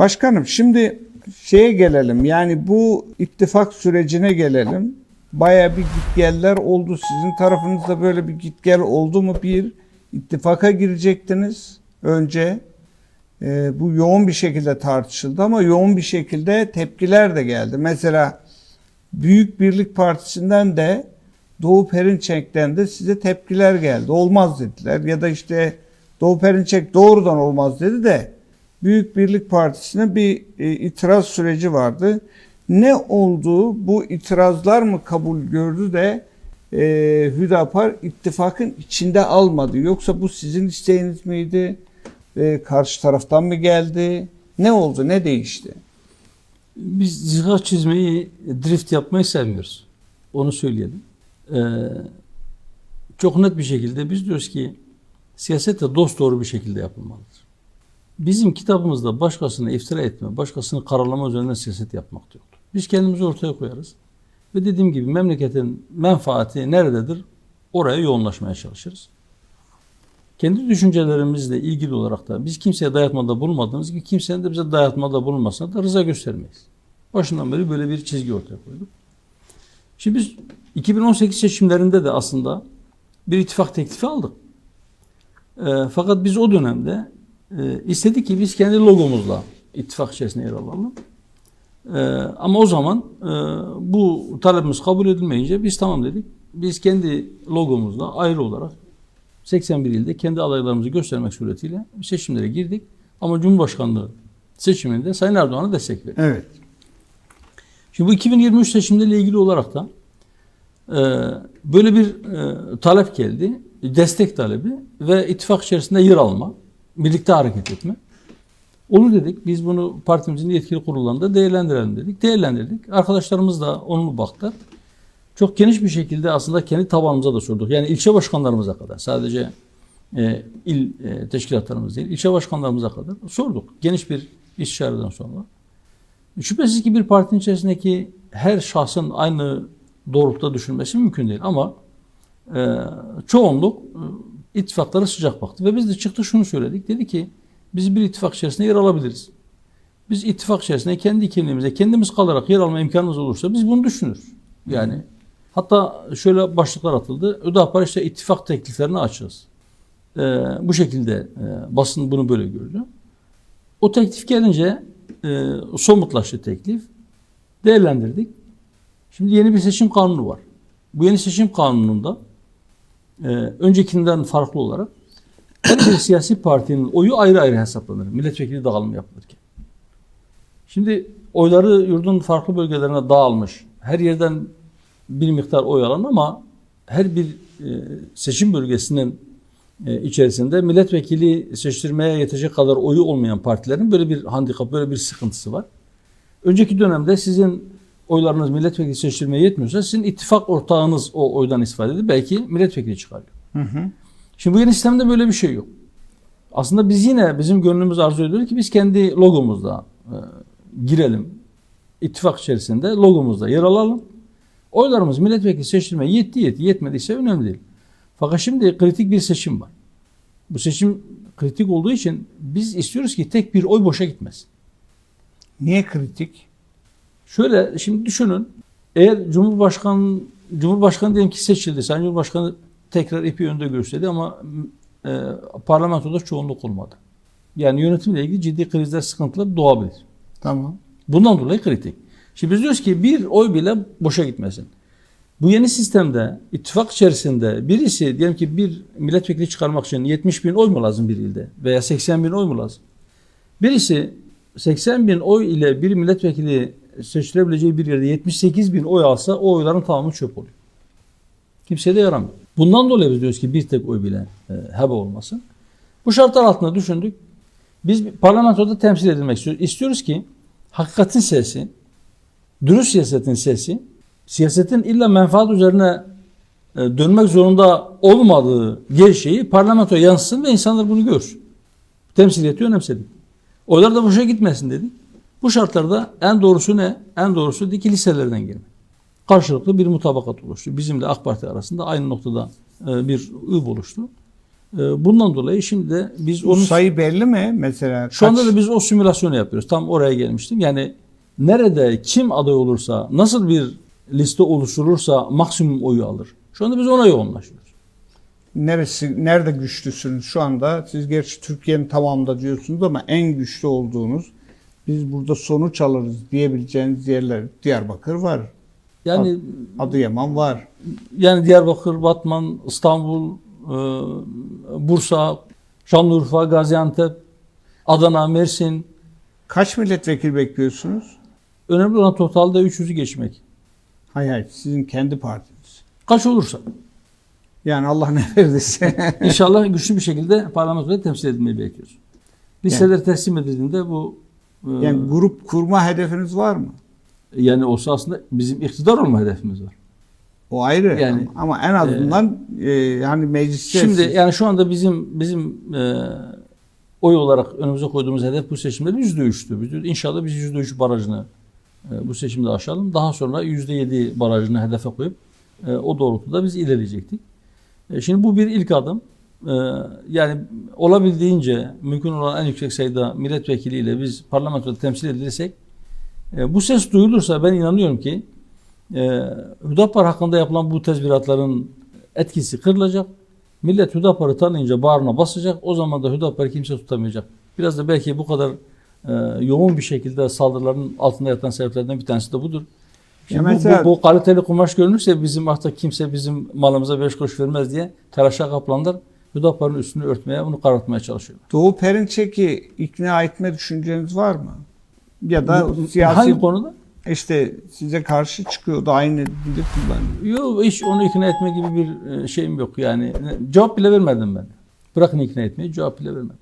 Başkanım şimdi şeye gelelim. Yani bu ittifak sürecine gelelim. Baya bir gitgeller oldu. Sizin tarafınızda böyle bir gitgel oldu mu? Bir ittifaka girecektiniz önce. Ee, bu yoğun bir şekilde tartışıldı ama yoğun bir şekilde tepkiler de geldi. Mesela Büyük Birlik Partisi'nden de Doğu Perinçek'ten de size tepkiler geldi. Olmaz dediler ya da işte Doğu Perinçek doğrudan olmaz dedi de Büyük Birlik Partisi'ne bir e, itiraz süreci vardı. Ne oldu? Bu itirazlar mı kabul gördü de e, Hüdapar ittifakın içinde almadı? Yoksa bu sizin isteğiniz miydi? E, karşı taraftan mı geldi? Ne oldu? Ne değişti? Biz zihar çizmeyi, drift yapmayı sevmiyoruz. Onu söyleyelim. Ee, çok net bir şekilde biz diyoruz ki siyaset de dost doğru bir şekilde yapılmalıdır. Bizim kitabımızda başkasını iftira etme, başkasını karalama üzerinden siyaset yapmak yoktur. Biz kendimizi ortaya koyarız. Ve dediğim gibi memleketin menfaati nerededir? Oraya yoğunlaşmaya çalışırız. Kendi düşüncelerimizle ilgili olarak da biz kimseye dayatmada bulunmadığımız gibi kimsenin de bize dayatmada bulunmasına da rıza göstermeyiz. Başından beri böyle bir çizgi ortaya koyduk. Şimdi biz 2018 seçimlerinde de aslında bir ittifak teklifi aldık. E, fakat biz o dönemde e, istedik ki biz kendi logomuzla ittifak içerisinde yer alalım. E, ama o zaman e, bu talebimiz kabul edilmeyince biz tamam dedik. Biz kendi logomuzla ayrı olarak 81 ilde kendi adaylarımızı göstermek suretiyle seçimlere girdik. Ama Cumhurbaşkanlığı seçiminde Sayın Erdoğan'a destek verdik. Evet. Şimdi bu 2023 seçimleriyle ilgili olarak da e, böyle bir e, talep geldi. Destek talebi ve ittifak içerisinde yer alma, birlikte hareket etme. Olur dedik. Biz bunu partimizin yetkili kurullarında değerlendirelim dedik. Değerlendirdik. Arkadaşlarımız da onu baktılar. Çok geniş bir şekilde aslında kendi tabanımıza da sorduk. Yani ilçe başkanlarımıza kadar. Sadece e, il e, teşkilatlarımız değil, ilçe başkanlarımıza kadar sorduk. Geniş bir istişareden sonra. Şüphesiz ki bir partinin içerisindeki her şahsın aynı doğrultuda düşünmesi mümkün değil ama e, çoğunluk e, ittifaklara sıcak baktı. Ve biz de çıktı şunu söyledik. Dedi ki biz bir ittifak içerisinde yer alabiliriz. Biz ittifak içerisinde kendi kimliğimize kendimiz kalarak yer alma imkanımız olursa biz bunu düşünürüz. Yani hatta şöyle başlıklar atıldı. Ödapar işte ittifak tekliflerini açığız. E, bu şekilde e, basın bunu böyle gördü. O teklif gelince e, somutlaştı teklif. Değerlendirdik. Şimdi yeni bir seçim kanunu var. Bu yeni seçim kanununda e, öncekinden farklı olarak her bir siyasi partinin oyu ayrı ayrı hesaplanır. Milletvekili dağılımı yapılırken. Şimdi oyları yurdun farklı bölgelerine dağılmış. Her yerden bir miktar oy alan ama her bir e, seçim bölgesinin e, içerisinde milletvekili seçtirmeye yetecek kadar oyu olmayan partilerin böyle bir handikap, böyle bir sıkıntısı var. Önceki dönemde sizin oylarınız milletvekili seçtirmeye yetmiyorsa sizin ittifak ortağınız o oydan istifade edip belki milletvekili çıkarıyor. Hı hı. Şimdi bu yeni sistemde böyle bir şey yok. Aslında biz yine bizim gönlümüz arzu ediyor ki biz kendi logomuzla e, girelim. İttifak içerisinde logomuzla yer alalım. Oylarımız milletvekili seçtirmeye yetti yetti yetmediyse önemli değil. Fakat şimdi kritik bir seçim var. Bu seçim kritik olduğu için biz istiyoruz ki tek bir oy boşa gitmesin. Niye kritik? Şöyle şimdi düşünün. Eğer Cumhurbaşkanı Cumhurbaşkanı diyelim ki seçildi. Sayın Cumhurbaşkanı tekrar ipi önde gösterdi ama e, parlamentoda çoğunluk olmadı. Yani yönetimle ilgili ciddi krizler, sıkıntılar doğabilir. Tamam. Bundan dolayı kritik. Şimdi biz diyoruz ki bir oy bile boşa gitmesin. Bu yeni sistemde ittifak içerisinde birisi diyelim ki bir milletvekili çıkarmak için 70 bin oy mu lazım bir ilde veya 80 bin oy mu lazım? Birisi 80 bin oy ile bir milletvekili seçilebileceği bir yerde 78 bin oy alsa o oyların tamamı çöp oluyor. Kimseye de yaramıyor. Bundan dolayı biz diyoruz ki bir tek oy bile e, olmasın. Bu şartlar altında düşündük. Biz parlamentoda temsil edilmek istiyoruz. İstiyoruz ki hakikatin sesi, dürüst siyasetin sesi, siyasetin illa menfaat üzerine e, dönmek zorunda olmadığı gerçeği parlamentoya yansısın ve insanlar bunu görsün. Temsiliyeti önemsedik. Oylar da boşa gitmesin dedik. Bu şartlarda en doğrusu ne? En doğrusu diki liselerden girmek. Karşılıklı bir mutabakat oluştu. Bizimle AK Parti arasında aynı noktada e, bir ıb oluştu. E, bundan dolayı şimdi de biz Bu onun sayı belli mi mesela? şu anda da biz o simülasyonu yapıyoruz. Tam oraya gelmiştim. Yani nerede kim aday olursa, nasıl bir liste oluşturulursa maksimum oyu alır. Şu anda biz ona yoğunlaşıyoruz. neresi nerede güçlüsünüz şu anda? Siz gerçi Türkiye'nin tamamında diyorsunuz ama en güçlü olduğunuz biz burada sonuç alırız diyebileceğiniz yerler Diyarbakır var. Yani Adıyaman var. yani Diyarbakır, Batman, İstanbul, e, Bursa, Şanlıurfa, Gaziantep, Adana, Mersin. Kaç milletvekili bekliyorsunuz? Önemli olan totalde 300'ü geçmek. Hayır hayır sizin kendi partiniz. Kaç olursa. Yani Allah ne verdiyse. İnşallah güçlü bir şekilde parlamentoda temsil edilmeyi bekliyoruz. Listeler teslim edildiğinde bu yani grup kurma hedefiniz var mı? yani olsa aslında bizim iktidar olma hedefimiz var. O ayrı. Yani, ama en azından e, yani mecliste Şimdi siz- yani şu anda bizim bizim e, oy olarak önümüze koyduğumuz hedef bu seçimde yüzde üçtü. İnşallah biz yüzde üç barajını e, bu seçimde aşalım. Daha sonra yüzde yedi barajını hedefe koyup e, o doğrultuda biz ilerleyecektik. E, şimdi bu bir ilk adım. E, yani olabildiğince mümkün olan en yüksek sayıda milletvekiliyle biz parlamentoda temsil edilirsek e, bu ses duyulursa ben inanıyorum ki e, Hüdapar hakkında yapılan bu tezviratların etkisi kırılacak. Millet Hüdapar'ı tanıyınca bağrına basacak. O zaman da Hüdapar'ı kimse tutamayacak. Biraz da belki bu kadar e, yoğun bir şekilde saldırıların altında yatan sebeplerden bir tanesi de budur. Şimdi bu- bu, bu kaliteli kumaş görünürse bizim artık kimse bizim malımıza beş kuruş vermez diye telaşa kaplanlar Hüdapar'ın üstünü örtmeye, bunu karartmaya çalışıyorlar. Doğu Perinçek'i ikna etme düşünceniz var mı? Ya da siyasi Hangi konuda? işte size karşı çıkıyordu aynı dili kullanıyor. Yok hiç onu ikna etme gibi bir e, şeyim yok yani. Cevap bile vermedim ben. Bırakın ikna etmeyi cevap bile vermedim.